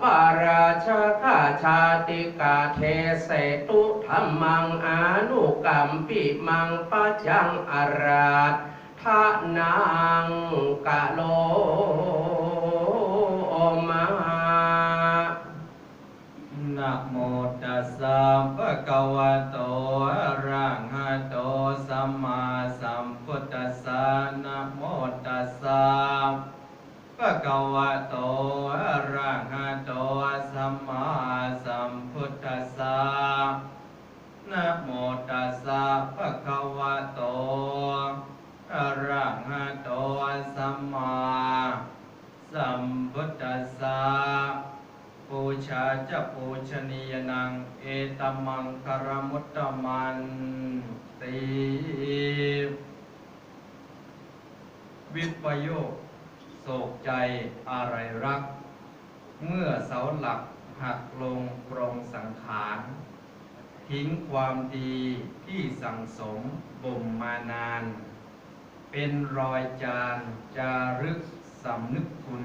ปาราชคาชาติกาเทเสตุธรรมังอนุกรรมปิมังปัจจังอาราทะนังกะโลมานะโมตัสสะภะคะวะโต มังคารมุตตมันติวิปโยคโศกใจอะไรรัก เมื่อเสาหลักหักลงกรงสังขาร ทิ้งความดีที่สั่งสมบ่มมานาน เป็นรอยจานจารึกสำนึกคุณ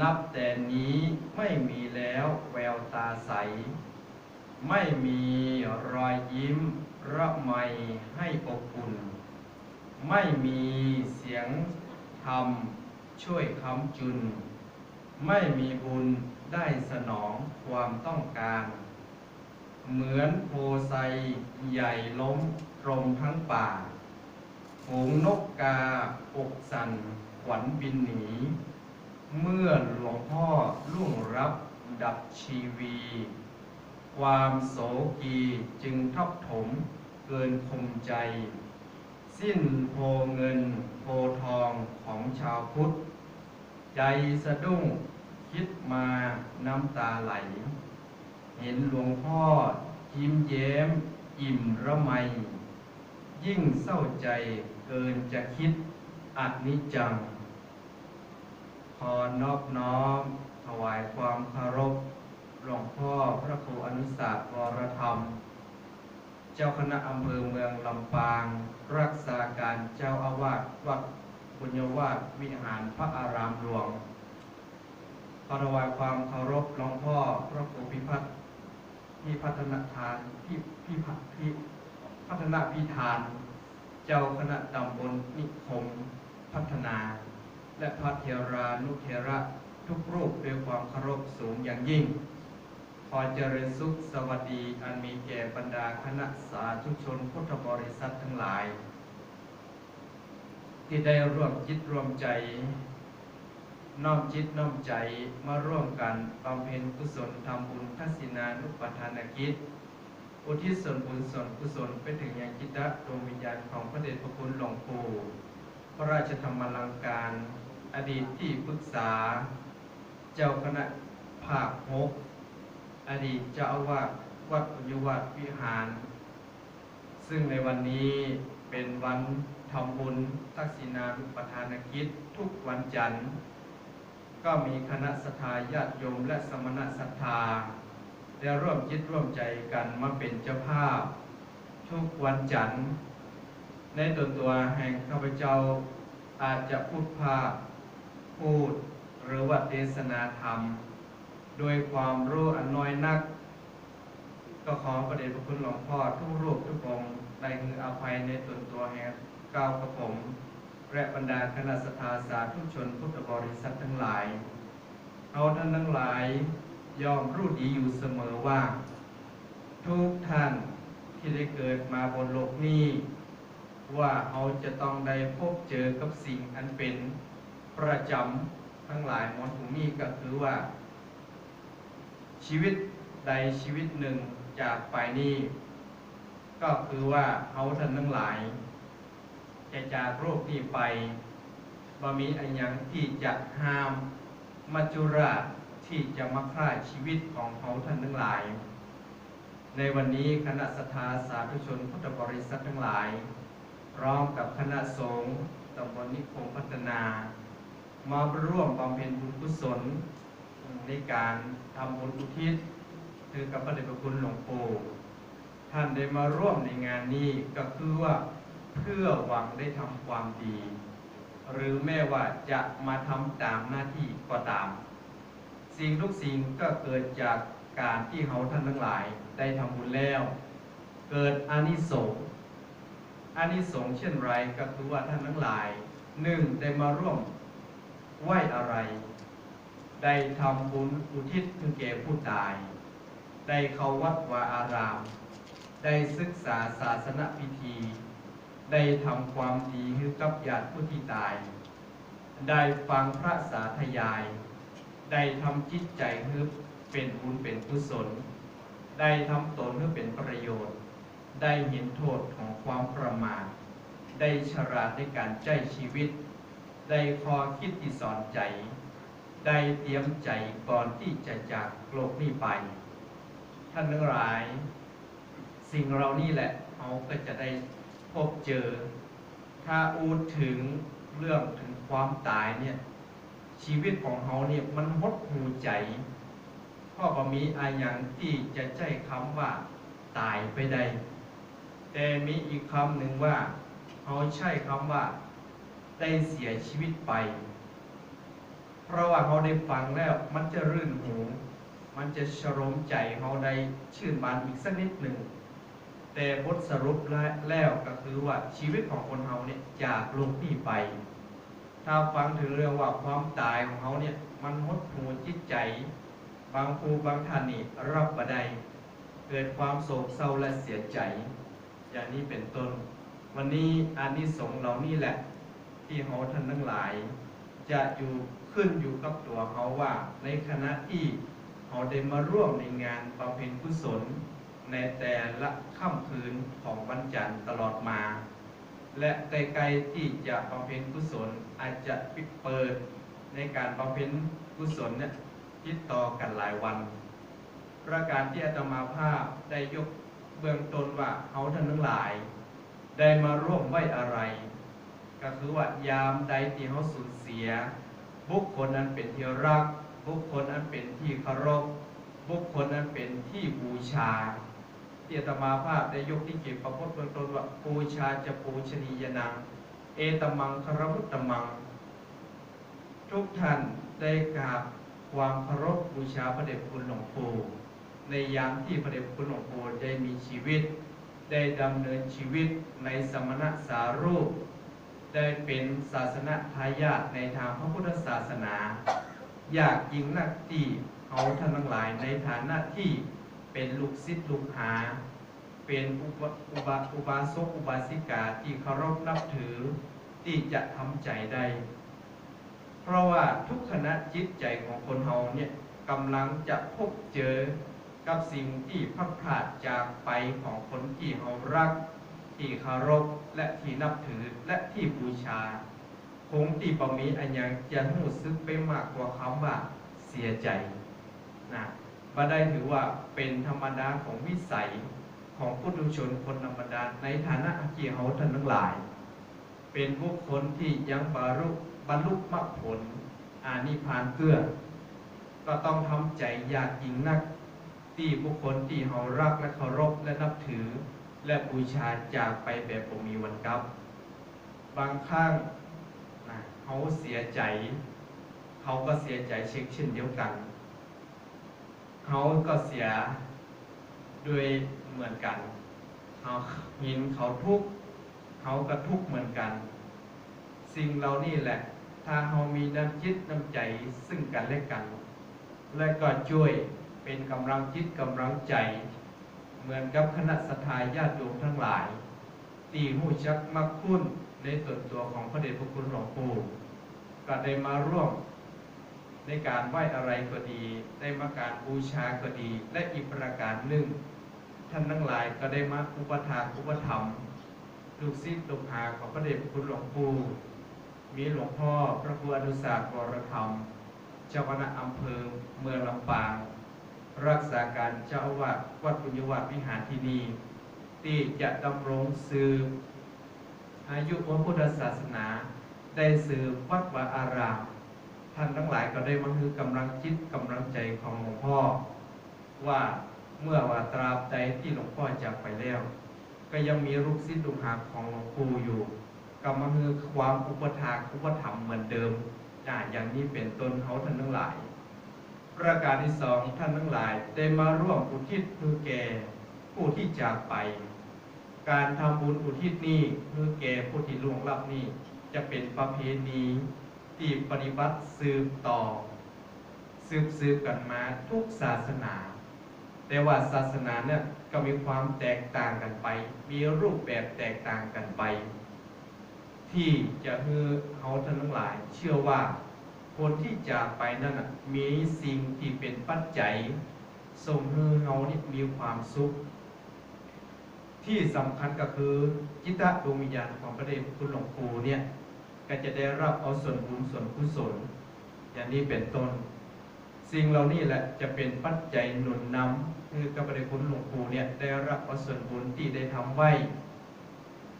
นับแต่นี้ไม่มีแล้วแววตาใส ไม่มีรอยยิ้มระไมให้อบอุ่น ไม่มีเสียงธรรมช่วยค้ำจุน ไม่มีบุญได้สนองความต้องการ เหมือนโพไซใหญ่ล้มตรงทั้งป่าฝูงนกกาอกสันขวัญบินหนี เมื่อหลวงพ่อล่วงรับดับชีวี ความโสกีจึงทับถมเกินคมใจ สิ้นโพเงินโพทองของชาวพุทธ ใจสะดุ้งคิดมาน้ำตาไหล เห็นหลวงพ่อยิ้มแย้มอิ่มระไม ยิ่งเศร้าใจเกินจะคิดอัดนิจจัง ขอนอบน้อมถวายความเคารพ หลวงพ่อพระครูอนุสาสวรธรรม เจ้าคณะอำเภอเมืองลำปาง รักษาการเจ้าอาวาสวัดบุญยวาสวิหารพระอารามหลวงขอถวายความเคารพหลวงพ่อพระครูพิพัฒน์พี่พัฒนทานพี่พี่พัฒน์พี่พัฒนาพิธาน เจ้าคณะตำบลนิคมพัฒนา และพระเทรานุเทระทุกรูปด้วยความเคารพสูงอย่างยิ่ง ขอเจริญสุขสวัสดีอันมีแก่บรรดาคณะสาธุชนพุทธบริษัททั้งหลาย ที่ได้ร่วมจิตร่วมใจ น้อมจิตน้อมใจมาร่วมกันบำเพ็ญกุศลทำบุญทักษิณานุปทานกิจอุทิศส่วนบุญส่วนกุศลไปถึงยังจิตตดวงวิญญาณของพระเดชพระคุณหลวงปู่พระราชธรรมลังการ อดีตที่ปรึกษา เจ้าคณะภาคหก อดีตเจ้าอาวาสวัดปุญญวัดวิหาร ซึ่งในวันนี้เป็นวันทำบุญทักษิณานุปทานกิจทุกวันจันทร์ ก็มีคณะสัทธาญาติโยมและสมณะศรัทธาได้ร่วมจิตร่วมใจกันมาเป็นเจ้าภาพ ทุกวันจันทร์ ในตัวตัวแห่งข้าพเจ้าอาจจะพูดภาพพูดหรือว่าเทศนาธรรม โดยความรู้อันน้อยนัก ก็ขอประเดชพระคุณหลวงพ่อทุกรูปทุกองค์ได้คืออภัยในตัวตัวแห่งก้าวกระผม และบรรดาคณะสทาสาธุชนพุทธบริษัททั้งหลายเราท่านทั้งหลายยอมรู้ดีอยู่เสมอว่า ทุกท่านที่ได้เกิดมาบนโลกนี้ ว่าเขาจะต้องได้พบเจอกับสิ่งอันเป็นประจำทั้งหลายมดถุงนี้ก็คือว่า ชีวิตใดชีวิตหนึ่งจากไปนี้ ก็คือว่าเขาท่านทั้งหลาย จะจากโรคนี้ไปบ่มีอันยังที่จะห้ามมัจจุราชที่จะมาฆ่าชีวิตของเขาท่านทั้งหลาย ในวันนี้คณะสัทธาสาธุชนพุทธบริษัททั้งหลาย พร้อมกับคณะสงฆ์ตำบลนิคมพัฒนา มาร่วมบำเพ็ญบุญกุศล ในการทำบุญอุทิศคือกับพระเดชพระคุณหลวงปู่ท่านได้มาร่วมในงานนี้ก็คือว่าเพื่อหวังได้ทำความดี หรือแม้ว่าจะมาทำตามหน้าที่ก็ตาม สิ่งทุกสิ่งก็เกิดจากการที่เขาท่านทั้งหลายได้ทำบุญแล้ว เกิดอานิสงส์อานิสงส์เช่นไรก็คือว่าท่านทั้งหลายหนึ่งได้มาร่วมไหวอะไร ได้ทำบุญอุทิศถึงแก่ผู้ตาย ได้เข้าวัดวาอาราม ได้ศึกษาศาสนพิธี ได้ทำความดีให้กับญาติผู้ที่ตาย ได้ฟังพระสาธยาย ได้ทำจิตใจให้เป็นบุญเป็นกุศล ได้ทำตนให้เป็นประโยชน์ ได้เห็นโทษของความประมาท ได้ฉลาดในการใจชีวิต ได้คอคิดที่สอนใจ ได้เตรียมใจก่อนที่จะจากโลกนี้ไป ท่านทั้งหลาย สิ่งเรานี่แหละเขาก็จะได้พบเจอ ถ้าอูดถึงเรื่องถึงความตายเนี่ย ชีวิตของเขาเนี่ยมันหดหูใจพราะว่ามีอาอย่างที่จะใช้คำว่าตายไปได้แต่มีอีกคำหนึ่งว่าเขาใช้คำว่า ได้เสียชีวิตไป เพราะว่าเขาได้ฟังแล้วมันจะรื่นหู มันจะชโรมใจเขาได้ชื่นบานอีกสักนิดหนึ่ง แต่บทสรุปแล้วก็คือว่าชีวิตของคนเราเนี่ยจากโลกนี้ไป ถ้าฟังถึงเรื่องว่าความตายของเขาเนี่ยมันหดหูจิตใจ บางครูบางท่านนี่รับบ่ไดเกิดความโศกเศร้าและเสียใจ อย่างนี้เป็นต้น วันนี้อานิสงส์เหล่านี้แหละ ที่เขาท่านทั้งหลาย จะอยู่ ขึ้นอยู่กับตัวเขาว่า ในขณะที่เขาได้มาร่วมในงานบำเพ็ญกุศล ในแต่ละค่ำคืนของวันจันทร์ตลอดมา และไกลๆที่จะบำเพ็ญกุศลอาจจะปิดเปิดในการบำเพ็ญกุศลเนี่ยติดต่อกันหลายวันประการที่อาตมาภาพได้ยกเบื้องต้นว่าเขาท่านทั้งหลาย ได้มาร่วมไว้อะไร ก็คือว่ายามใดที่เขาสูญเสีย บุคคลนั้นเป็นที่รัก บุคคลนั้นเป็นที่เคารพบุคคลนั้นเป็นที่บูชาที่อาตมาภาพได้ยกที่เก็บประพจน์เบื้องต้นว่าบูชาจะปูชนียนัง เอตมังคารมุตตมัง ทุกท่านได้กราบความเคารพบูชาพระเดชคุณหลวงปู่ในยามที่พระเดชคุณหลวงปู่ได้มีชีวิต ได้ดำเนินชีวิตในสมณะสารูป ได้เป็นศาสนาทายาทในทางพระพุทธศาสนา อยากยิงนักที่เขาท่านทั้งหลายในฐานะที่เป็นลูกศิษย์ลูกหา เป็นอุบอุบาอุบาสกอุบาสิกาที่เคารพนับถือที่จะทำใจได้ เพราะว่าทุกขณะจิตใจของคนเฮาเนี่ยกำลังจะพบเจอกับสิ่งที่พัดพรากจากไปของคนที่เฮารัก ที่เคารพและที่นับถือและที่บูชาคงที่ปมีอันยังจะรู้สึกไปมากกว่าคำว่าเสียใจนะบ่ได้ถือว่าเป็นธรรมดาของวิสัยของผู้ดุชนคนธรรมดาในฐานะที่เฮาท่านทั้งหลาย เป็นบุคคลที่ยังบรรลุบรรลุมรรคผลอานิพานเกื้อก็ต้องทำใจอยากยิ่งนัก ที่บุคคลที่เรารักและเคารพและนับถือ และบูชาจากไปแบบผมมีวันกลับ บางครั้งนะเขาเสียใจ เขาก็เสียใจเช็คเช่นเดียวกัน เขาก็เสียด้วยเหมือนกันเขาเห็นเขาทุกข์เขาก็ทุกข์เหมือนกัน สิ่งเหล่านี้แหละ ถ้าเรามีน้ำจิตน้ำใจซึ่งกันและกัน และก็ช่วยเป็นกำลังจิตกำลังใจ เหมือนกับคณะสัตยาญาติโยมทั้งหลาย ตีหูชักมักคุ้นในส่วนตัวของพระเดชพระคุณหลวงปู่ก็ได้มาร่วมในการไหว้อะไรก็ดี ได้มาการบูชาก็ดี และอีกประการหนึ่ง ท่านทั้งหลายก็ได้มาอุปถากอุปถัมภ์ลูกศิษย์ลูกหาของพระเดชพระคุณหลวงปู่มีหลวงพ่อพระครูอนุสาสวรธรรม เจ้าคณะอำเภอเมืองลำปาง รักษาการเจ้าอาวาสวัดปุญญวัดวิหารที่นี่ที่จะดำรงสืบอายุพระพุทธศาสนา ได้สืบวัดวาอาราม ท่านทั้งหลายก็ได้มาคือกำลังจิตกำลังใจของหลวงพ่อ ว่าเมื่อว่าตราบใดที่หลวงพ่อจากไปแล้ว ก็ยังมีลูกศิษย์ลูกหาของหลวงปู่อยู่กำลังคือความอุปถากอุปถัมภ์เหมือนเดิมอ่าอย่างนี้เป็นต้นเขาท่านทั้งหลาย ประการที่สองท่านทั้งหลาย ได้มาร่วมอุทิศเพื่อแก่ผู้ที่จากไป การทำบุญอุทิศนี้เพื่อแก่ผู้ที่ล่วงลับนี้จะเป็นประเพณีที่ปฏิบัติสืบต่อ สืบสืบกันมาทุกศาสนา แต่ว่าศาสนาเนี่ยก็มีความแตกต่างกันไป มีรูปแบบแตกต่างกันไป ที่จะให้เขาท่านทั้งหลาย เชื่อว่า คนที่จากไปนั่นน่ะมีสิ่งที่เป็นปัจจัยส่งให้เขานี่มีความสุข ที่สำคัญก็คือจิตตดวงวิญญาณของพระเดชพระคุณหลวงปู่เนี่ยก็จะได้รับเอาส่วนบุญส่วนกุศลอย่างนี้เป็นต้น สิ่งเหล่านี้แหละจะเป็นปัจจัยหนุนนำคือกับพระเดชคุณหลวงปู่เนี่ยได้รับเอาส่วนบุญที่ได้ทำไว้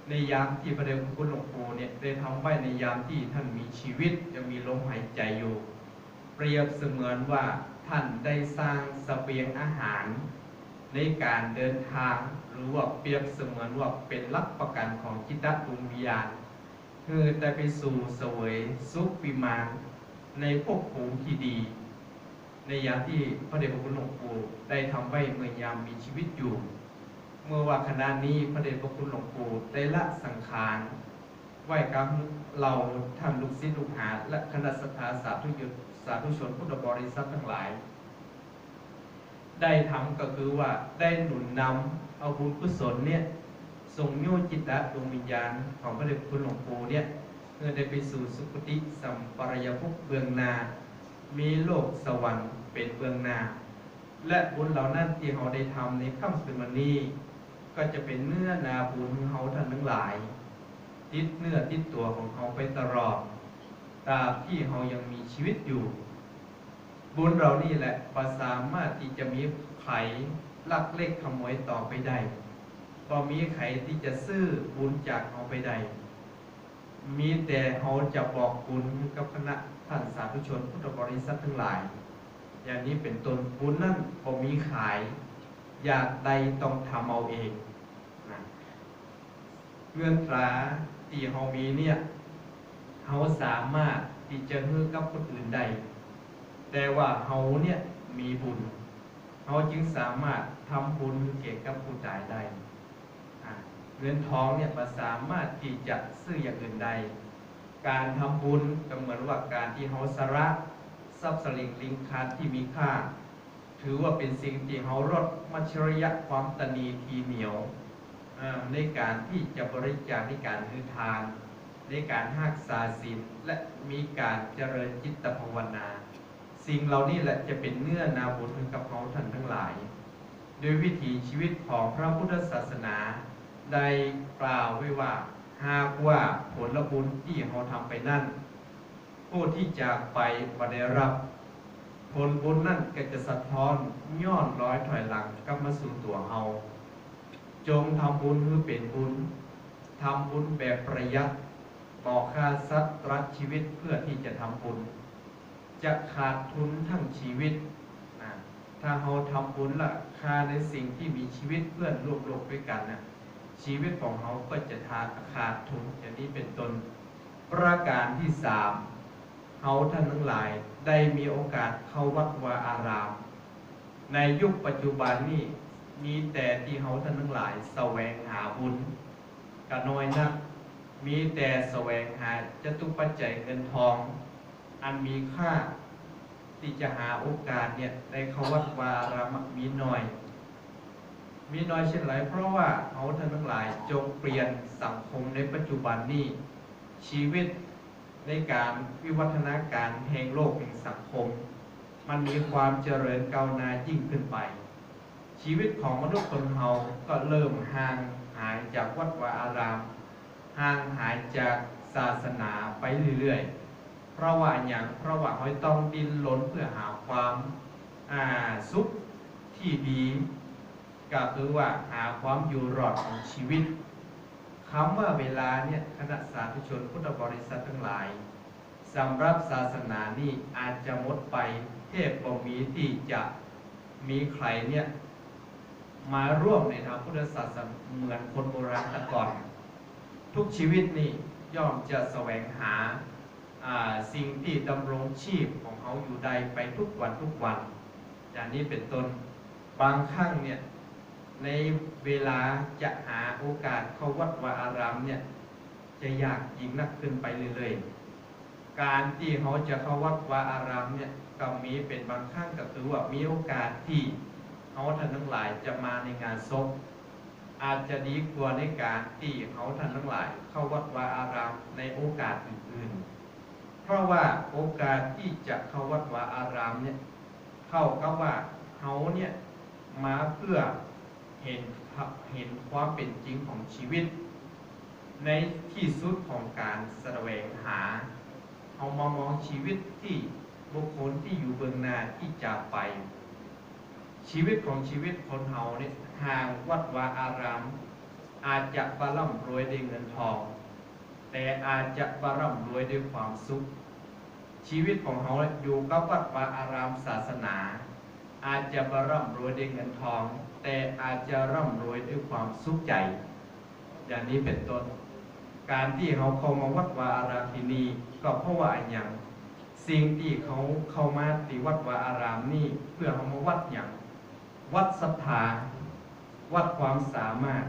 ในยามที่พระเดชคุณหลวงปู่เนี่ยได้ทำไว้ในยามที่ท่านมีชีวิตยังมีลมหายใจอยู่ เปรียบเสมือนว่าท่านได้สร้างสเสบียงอาหาร ในการเดินทางหรือว่าเปรียบเสมือนว่าเป็นลักประกันของจิตตดวงวิญญาณคือได้ไปสู่เสวยสุขวิมานในภพภูมิที่ดี ในยามที่พระเดชพระคุณหลวงปู่ได้ทำไว้เมื่อยามมีชีวิตอยู่ เมื่อว่าขณะนี้พระเดชพระคุณหลวงปู่ได้ละสังขารไหว้กับเราท่านลูกศิษย์ลูกหา และคณะสัตยาสาธุชนสาธุชนพุทธบริษัททั้งหลาย ได้ทำก็คือว่าได้หนุนนำเอาบุญกุศลเนี่ยส่งโยจิตตะดวงวิญญาณของพระเดชพระคุณหลวงปู่เนี่ยเพื่อได้ไปสู่สุคติสัมปรายภพเบื้องหน้ามีโลกสวรรค์เป็นเบื้องหน้าและบุญเหล่านั้นที่เราได้ทำในค่ำคืนวันนี้ ก็จะเป็นเนื้อนาบุญของเขาท่านทั้งหลาย ติดเนื้อติดตัวของเขาไปตลอดตราบที่เขายังมีชีวิตอยู่ บุญเรานี่แหละประสามารถที่จะมีไขลักเล็กขโมยต่อไปได้พอมีไขที่จะซื้อบุญจากเขาไปได้มีแต่เขาจะบอกบุญกับคณะท่านสาธุชนพุทธบริษัททั้งหลาย อย่างนี้เป็นต้นบุญนั่นพอมีขาย อยากใดต้องทำเอาเองนะเงื่อนตราที่เขามีเนี่ยเขาสามารถที่จะฮือกับคนอื่นได้แต่ว่าเขาเนี่ยมีบุญเขาจึงสามารถทำบุญเกี่ยวกับผู้ตายได้อะเงินทองเนี่ยมันสามารถที่จะซื้ออย่างอื่นได้การทำบุญก็เหมือนว่าการที่เขาสละทรัพย์สลิงลิงคาที่มีค่า ถือว่าเป็นสิ่งที่เขาลดมัชรยะความตนีทีเหนียวในการที่จะบริจาคในการคือทาน ในการหักษาศีลและมีการเจริญจิตภาวนา สิ่งเหล่านี้แหละจะเป็นเนื้อนาบุญให้กับเขาท่านทั้งหลาย โดยวิถีชีวิตของพระพุทธศาสนาได้กล่าวไว้ว่าหากว่าผลบุญที่เขาทำไปนั่นผู้ที่จากไปบ่ได้รับ ผลบุญนั่นก็จะสะท้อนย้อนร้อยถอยหลังกลับมาสู่ตัวเฮาจงทำบุญคือเป็นบุญทำบุญแบบประหยัดบอค่าสัตว์รัดชีวิตเพื่อที่จะทำบุญ จะขาดทุนทั้งชีวิตนะถ้าเราทำบุญละค่าในสิ่งที่มีชีวิตเพื่อนร่วมโลกด้วยกันนะชีวิตของเขาก็จะทาขาดทุนอย่างนี้เป็นต้นประการที่สาม เขาท่านทั้งหลายได้มีโอกาสเข้าวัดวาอาราม ในยุคปัจจุบันนี้มีแต่ที่เขาท่านทั้งหลายแสวงหาบุญก็น้อยนัก มีแต่แสวงหาจตุปัจจัยเงินทอง อันมีค่าที่จะหาโอกาสเนี่ยได้เข้าวัดวาอารามมีน้อย มีน้อยเช่นไรเพราะว่าเขาท่านทั้งหลายจงเปลี่ยนสังคมในปัจจุบันนี้ชีวิต ในการวิวัฒนาการแห่งโลกแห่งสังคม มันมีความเจริญก้าวหน้ายิ่งขึ้นไป ชีวิตของมนุษย์คนเฮาก็เริ่มห่างหายจากวัดวาอาราม ห่างหายจากศาสนาไปเรื่อยๆ เพราะว่าอย่างเพราะว่าเขาต้องดิ้นรนเพื่อหาความอาสุขที่ดี ก็คือว่าหาความอยู่รอดของชีวิต คำว่าเวลาเนี่ยคณะสาธุชนพุทธบริษัททั้งหลายสำหรับศาสนานี่อาจจะหมดไปเทพบ่มีที่จะมีใครเนี่ยมาร่วมในทางพุทธศาสนาเหมือนคนโบราณแต่ก่อน ทุกชีวิตนี่ย่อมจะแสวงหาอ่าสิ่งที่ดำรงชีพของเขาอยู่ใดไปทุกวันทุกวัน อย่างนี้เป็นต้นบางครั้งเนี่ย ในเวลาจะหาโอกาสเข้าวัดวาอารามเนี่ยจะยากยิ่งนักขึ้นไปเรื่อยๆ การที่เขาจะเข้าวัดวาอารามเนี่ยก็มีเป็นบางครั้งก็คือว่ามีโอกาสที่เขาท่านทั้งหลายจะมาในงานศพอาจจะดีกว่าในการที่เขาท่านทั้งหลาย เข้าวัดวาอารามในโอกาสอื่นๆ เพราะว่าโอกาสที่จะเข้าวัดวาอารามเนี่ยเท่ากับว่าเขาเนี่ยมาเพื่อ เห็นเห็นความเป็นจริงของชีวิต ในที่สุดของการแสวงหาเอามามองชีวิตที่บุคคลที่อยู่เบื้องหน้าที่จากไป ชีวิตของชีวิตคนเฮาเนี่ยห่างวัดวาอาราม อาจจะบาร่ำรวยด้วยเงินทอง แต่อาจจะบาร่ำรวยด้วยความสุข ชีวิตของเขาอยู่กับวัดวาอารามศาสนา อาจจะบาร่ำรวยด้วยเงินทอง แต่อาจจะร่ำรวยด้วยความสุขใจ อย่างนี้เป็นต้น การที่เขาเข้ามาวัดวาอารามที่นี่ก็เพราะว่าอย่างสิ่งที่เขาเข้ามาที่วัดวาอารามนี่เพื่อเขามาวัดอย่าง วัดศรัทธาวัดความสามารถ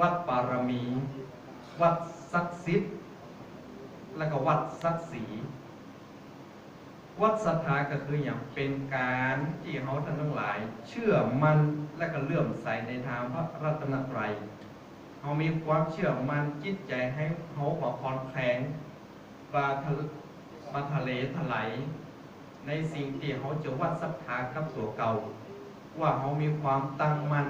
วัดปารมี วัดศักดิ์สิทธิ์ แล้วก็วัดศักดิ์ศรี วัดศรัทธาก็คืออย่างเป็นการที่เขาท่านทั้งหลาย เชื่อมันและก็เลื่อมใสในทางพระรัตนตรัยเขามีความเชื่อมันจิตใจให้เขาบ่คอนแคลงบาทะมาทะเลถลายในสิ่งที่เขาจะวัดศรัทธากับตัวเก่า ว่าเขามีความตั้งมั่น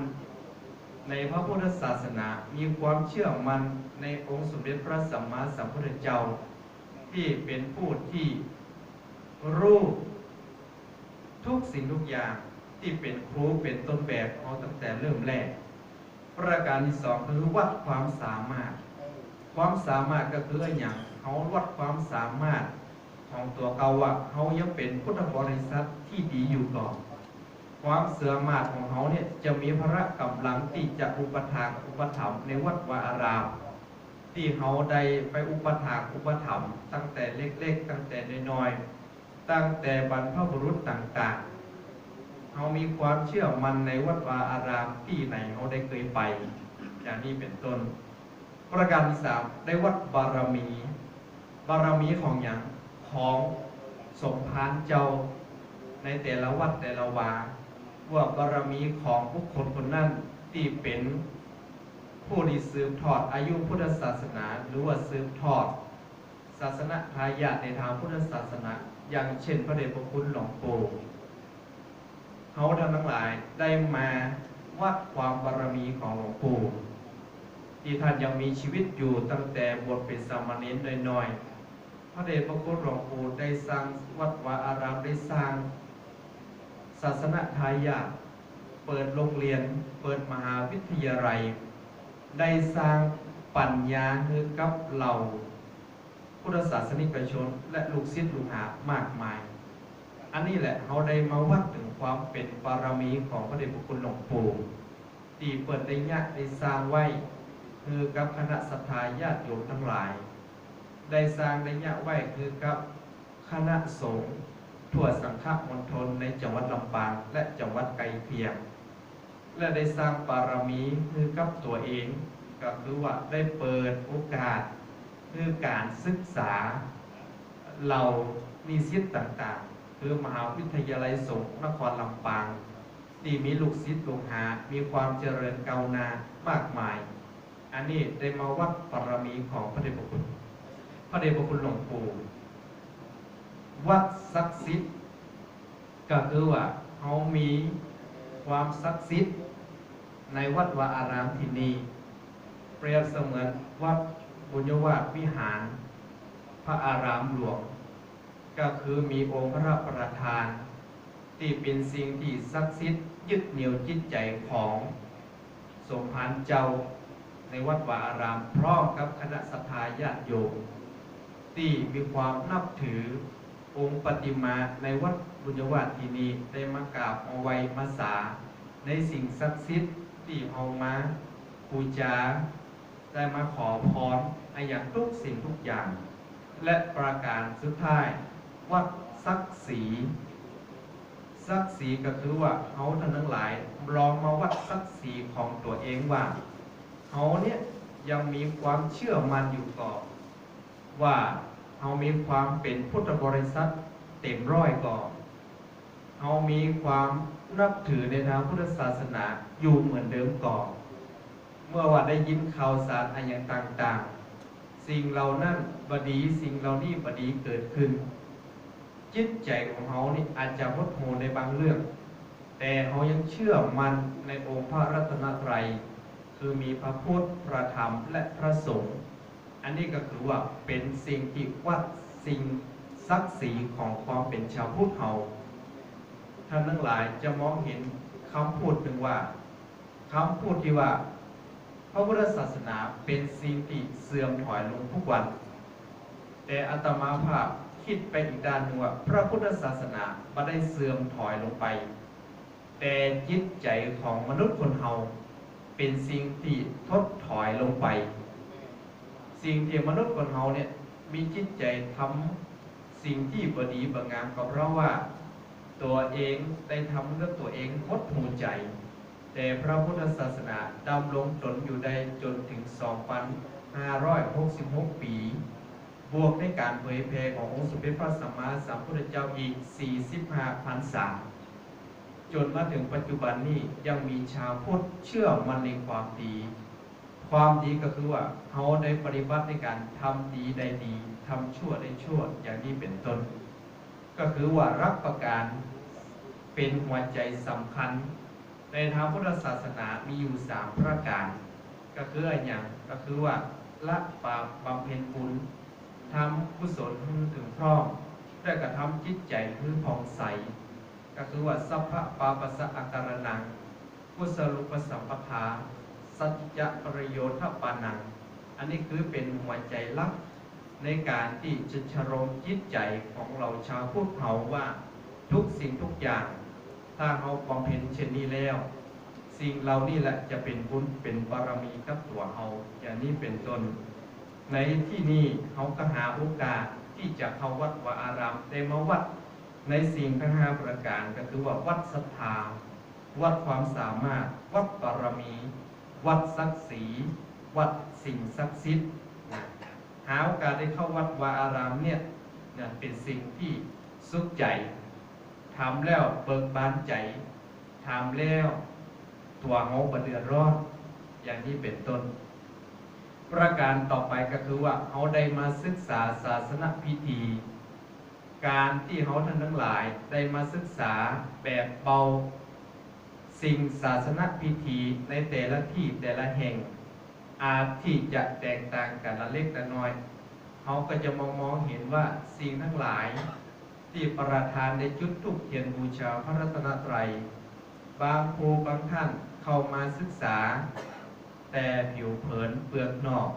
ในพระพุทธศาสนา มีความเชื่อมั่นในองค์สมเด็จพระสัมมาสัมพุทธเจ้า ที่เป็นผู้ที่ รู้ทุกสิ่งทุกอย่างที่เป็นครูเป็นต้นแบบเขาตั้งแต่เริ่มแรก ประการที่สองคือวัดความสามารถ ความสามารถก็คืออย่างเขาวัดความสามารถของตัวเขาว่าเขายังเป็นพุทธบริษัทที่ดีอยู่ก่อนความเสื่อมมาของเขาเนี่ยจะมีพระกำลังที่จะอุปถากอุปถัมภ์ในวัดวาอาราม ที่เขาได้ไปอุปถากอุปถัมภ์ตั้งแต่เล็ก ๆ ตั้งแต่น้อยๆ ตั้งแต่บรรพบุรุษต่างๆเขามีความเชื่อมันในวัดวาอารามที่ไหนเขาได้เคยไป อย่างนี้เป็นต้น ประการที่สามได้วัดบารมี บารมีของอย่างของสมภารเจ้าในแต่ละวัดแต่ละวาว่าบารมีของบุคคลคนนั้นที่เป็นผู้ที่สืบทอดอายุพุทธศาสนา หรือว่าสืบทอด ศาสนาทายาทในทางพุทธศาสนา อย่างเช่นพระเดชพระคุณหลวงปู่เขาท่านทั้งหลายได้มาวัดความบารมีของหลวงปู่ที่ท่านยังมีชีวิตอยู่ตั้งแต่บทเป็นสามเณรน้อยๆ พระเดชพระคุณหลวงปู่ได้สร้างวัดวาอารามได้สร้าง ศาสนาทายาเปิดโรงเรียน เปิดมหาวิทยาลัย ได้สร้างปัญญาให้กับเรา พุทธศาสนิกชน และลูกศิษย์ลูกหามากมาย อันนี้แหละเขาได้มาวัดถึงความเป็นบารมีของพระเดชพระคุณหลวงปู่ที่เปิดได้ยะได้สร้างไว้ คือกับคณะสัตยาญาติโยมทั้งหลาย ได้สร้างได้ยะไว้คือกับคณะสงฆ์ทั่วสังฆมณฑลในจังหวัดลำปางและจังหวัดไกลเคียง และได้สร้างบารมีคือกับตัวเองก็คือว่าได้เปิดโอกาส คือการศึกษาเรามีศิษย์ต่างๆ คือมหาวิทยาลัยสงฆ์นครลำปางที่มีลูกศิษย์ลูกหา มีความเจริญก้าวหน้ามากมาย อันนี้ได้มาวัดบารมีของพระเดชพระคุณ พระเดชพระคุณหลวงปู่วัดศักดิ์สิทธิ์ก็คือว่าเขามีความศักดิ์สิทธิ์ในวัดวาอารามที่นี้เปรียบเสมือนวัด บุญยวาสวิหาร พระอารามหลวง ก็คือมีองค์พระประธาน ที่เป็นสิ่งที่ศักดิ์สิทธิ์ยึดเหนี่ยวจิตใจของสมภารเจ้าในวัดวาอารามพร้อมกับคณะสัทธาญาติโยมที่มีความนับถือองค์ปฏิมาในวัดบุญวาสที่นี้ได้มากราบเอาไว้มาสา ในสิ่งศักดิ์สิทธิ์ที่เอามาบูชาได้มาขอพร ออย่างทุกสิ่งทุกอย่าง และประการสุดท้ายวัดศักดิ์ศรีศักดิ์ศรีก็คือว่าเขาท่านทั้งหลายลองมาวัดศักดิ์ศรีของตัวเองว่าเขาเนี่ยยังมีความเชื่อมั่นอยู่ก่อนว่าเขามีความเป็นพุทธบริษัทเต็มร้อยก่อนเขามีความนับถือในทางพุทธศาสนาอยู่เหมือนเดิมก่อนเมื่อว่าได้ยินข่าวสารอะไรอย่างต่างๆ สิ่งเหล่านั้นบดีสิ่งเหล่านี้บดีเกิดขึ้น จิตใจของเขานี่อาจจะหดหูในบางเรื่อง แต่เขายังเชื่อมันในองค์พระรัตนตรัย คือมีพระพุทธพระธรรมและพระสงฆ์อันนี้ก็คือว่าเป็นสิ่งที่วัดสิ่งศักดิ์ศรีของความเป็นชาวพุทธเขาท่านทั้งหลายจะมองเห็นคำพูดหนึ่งว่าคำพูดที่ว่า พระพุทธศาสนาเป็นสิ่งที่เสื่อมถอยลงทุกวัน แต่อาตมาภาพคิดไปอีกด้านหนึ่งว่าพระพุทธศาสนาไม่ได้เสื่อมถอยลงไป แต่จิตใจของมนุษย์คนเฮาเป็นสิ่งที่ทดถอยลงไป สิ่งที่มนุษย์คนเฮาเนี่ยมีจิตใจทำสิ่งที่บดีบงามก็เพราะว่า ตัวเองได้ทำเรื่องตัวเองหดหูใจ แต่พระพุทธศาสนาดำรงตนอยู่ได้จนถึง 2,566 ปี บวกในการเผยแพร่ขององค์สมเด็จพระสัมมาสัมพุทธเจ้าอีก 45พรรษา จนมาถึงปัจจุบันนี้ยังมีชาวพุทธเชื่อมันในความดี ความดีก็คือว่าเขาได้ปฏิบัติในการทำดีได้ดีทำชั่วได้ชั่วอย่างนี้เป็นต้น ก็คือว่ารักประการเป็นหัวใจสำคัญ ในทางพุทธศาสนามีอยู่สามประการ ก็คืออย่างก็คือว่าละบาปบำเพ็ญบุญทำกุศลให้ถึงพร้อมและกระทำจิตใจให้ผ่องใส ก็คือว่าสัพพะปาปัสสะอาการนังกุศลุปสัมปทา สัจจะประโยชน์ปานัง อันนี้คือเป็นหัวใจหลักในการที่จะชโรมจิตใจของเราชาวพุทธเขาว่าทุกสิ่งทุกอย่าง ถ้าเราบำเพ็ญเช่นนี้แล้ว สิ่งเหล่านี้แหละจะเป็นบุญเป็นบารมีกับตัวเราอย่างนี้เป็นต้น ในที่นี้เขาก็หาโอกาสที่จะเข้าวัดวาอารามได้มาวัดในสิ่งทั้งห้าประการก็คือว่าวัดศรัทธาวัดความสามารถ วัดบารมี วัดศักดิ์ศรีวัดสิ่งศักดิ์สิทธิ์หาโอกาสได้เข้าวัดวาอารามเนี่ยเป็นสิ่งที่สุขใจ ทำแล้วเบิกบานใจทำแล้ว ตัวเงาบเดือดร้อนอย่างนี้เป็นต้น ประการต่อไปก็คือว่าเขาได้มาศึกษาศาสนพิธี การที่เขาท่านทั้งหลายได้มาศึกษาแบบเบา สิ่งศาสนพิธีในแต่ละที่แต่ละแห่ง อาจที่จะแตกต่างกันละเล็กละน้อยเขาก็จะมองมองเห็นว่าสิ่งทั้งหลาย ที่ประธานในจุดทุกเทียนบูชาพระรัตนตรัย บางครูบางท่านเข้ามาศึกษา แต่ผิวเผินเปลือกนอก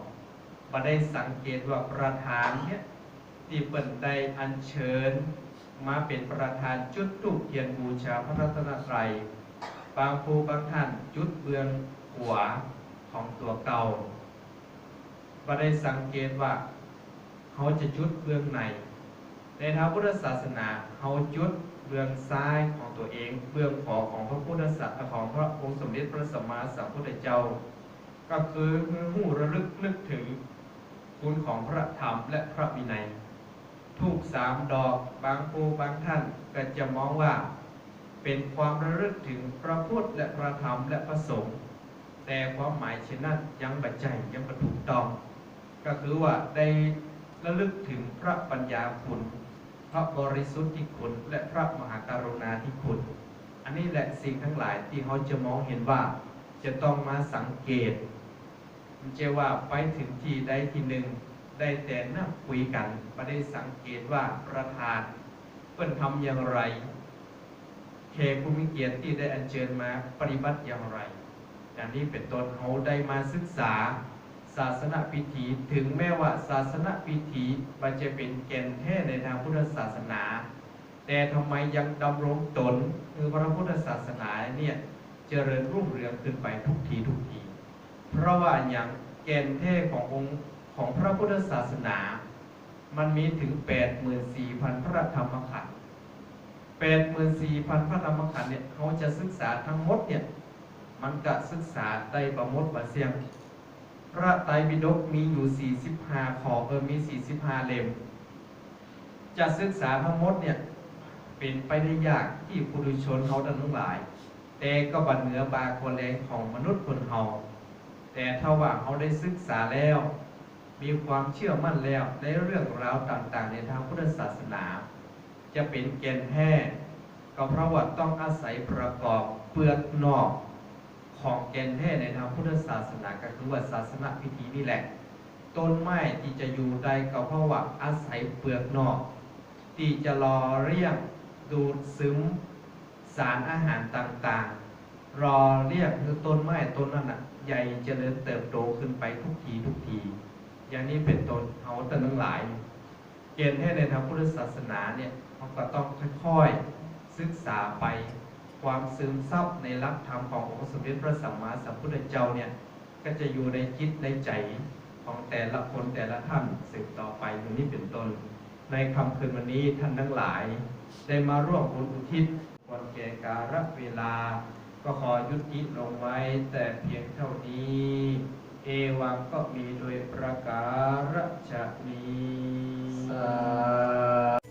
มาได้สังเกตว่าประธานเนี่ยที่เปิดได้อัญเชิญ มาเป็นประธานจุดทุกเทียนบูชาพระรัตนตรัย บางครูบางท่านจุดเบืองหัวของตัวเก่ามาได้สังเกตว่า เขาจะจุดเบืองใน ในทางพุทธศาสนาเขาจุดเบื้องซ้ายของตัวเอง เบื้องขวาของพระพุทธศาสนาของพระองค์สมเด็จพระสัมมาสัมพุทธเจ้า ก็คือหูระลึกนึกถึงคุณของพระธรรมและพระวินัยทูกสามดอกบางปูบางท่านก็จะมองว่า เป็นความระลึกถึงพระพุทธและพระธรรมและพระสงฆ์แต่ความหมายเช่นนั้นยังบัจจัยยังประถูกต้อง ก็คือว่าได้ระลึกถึงพระปัญญาคุณ ระบริสุทธิ์ที่คุณ และพระมหากรุณาธิคุณ อันนี้แหละสิ่งทั้งหลายที่เขาจะมองเห็นว่า จะต้องมาสังเกตมันจะว่าไปถึงที่ใดที่หนึ่ง ได้แต่นั่งคุยกันไม่ได้สังเกตว่าประธานเปิ้นทำอย่างไรแขกผู้มีเกียรติที่ได้อัญเชิญมาปฏิบัติอย่างไรอย่างนี้เป็นต้นเขาได้มาศึกษา ศาสนพิธี ถึงแม้ว่าศาสนพิธีมันจะเป็นแก่นแท้ในทางพุทธศาสนา แต่ทำไมยังดำรงตนคือพระพุทธศาสนาเนี่ยเจริญรุ่งเรืองขึ้นไปทุกทีทุกที เพราะว่าอย่างแก่นแท้ขององค์ของพระพุทธศาสนา มันมีถึง 84,000 พระธรรมขันธ์84,000 พระธรรมขันธ์เนี่ยเขาจะศึกษาทั้งหมดเนี่ยมันก็ศึกษาได้ประมดประเสียง พระไตรปิฎกมีอยู่ 45 ขอเออมี 45 เล่ม จะศึกษาทั้งหมดเนี่ยเป็นไปได้ยากที่ปุถุชนเขาทั้งหลาย แต่ก็บันเหนือบาคนแรงของมนุษย์คนเฮาแต่ถ้าว่าเขาได้ศึกษาแล้ว มีความเชื่อมั่นแล้วในเรื่องราวต่างๆ ในทางพุทธศาสนา จะเป็นแกนแท้ก็เพราะว่าต้องอาศัยประกอบเปลือกนอก ของแกนแท้ในทางพุทธศาสนาก็คือว่าศาสนาพิธีนี่แหละ ต้นไม้ที่จะอยู่ได้ก็เพราะว่าอาศัยเปลือกนอกที่จะรอเรียกดูดซึมสารอาหารต่างๆ รอเรียกคือต้นไม้ต้นนั้นนะใหญ่เจริญเติบโตขึ้นไปทุกทีทุกที อย่างนี้เป็นต้นเอาแต่ทั้งหลาย เกณฑ์ให้ในทางพุทธศาสนาเนี่ยเขาก็ต้องค่อยๆศึกษาไป ความซึมซับในหลักธรรมขององค์สมเด็จพระสัมมาสัมพุทธเจ้าเนี่ยก็จะอยู่ในจิตในใจของแต่ละคนแต่ละท่านสืบต่อไปอย่างนี้เป็นต้น ในคำคืนวันนี้ท่านทั้งหลาย ได้มาร่วมบุญอุทิศวันแก่การะเวลา ก็ขอยุติลงไว้แต่เพียงเท่านี้ เอวังก็มีโดยประการฉนี้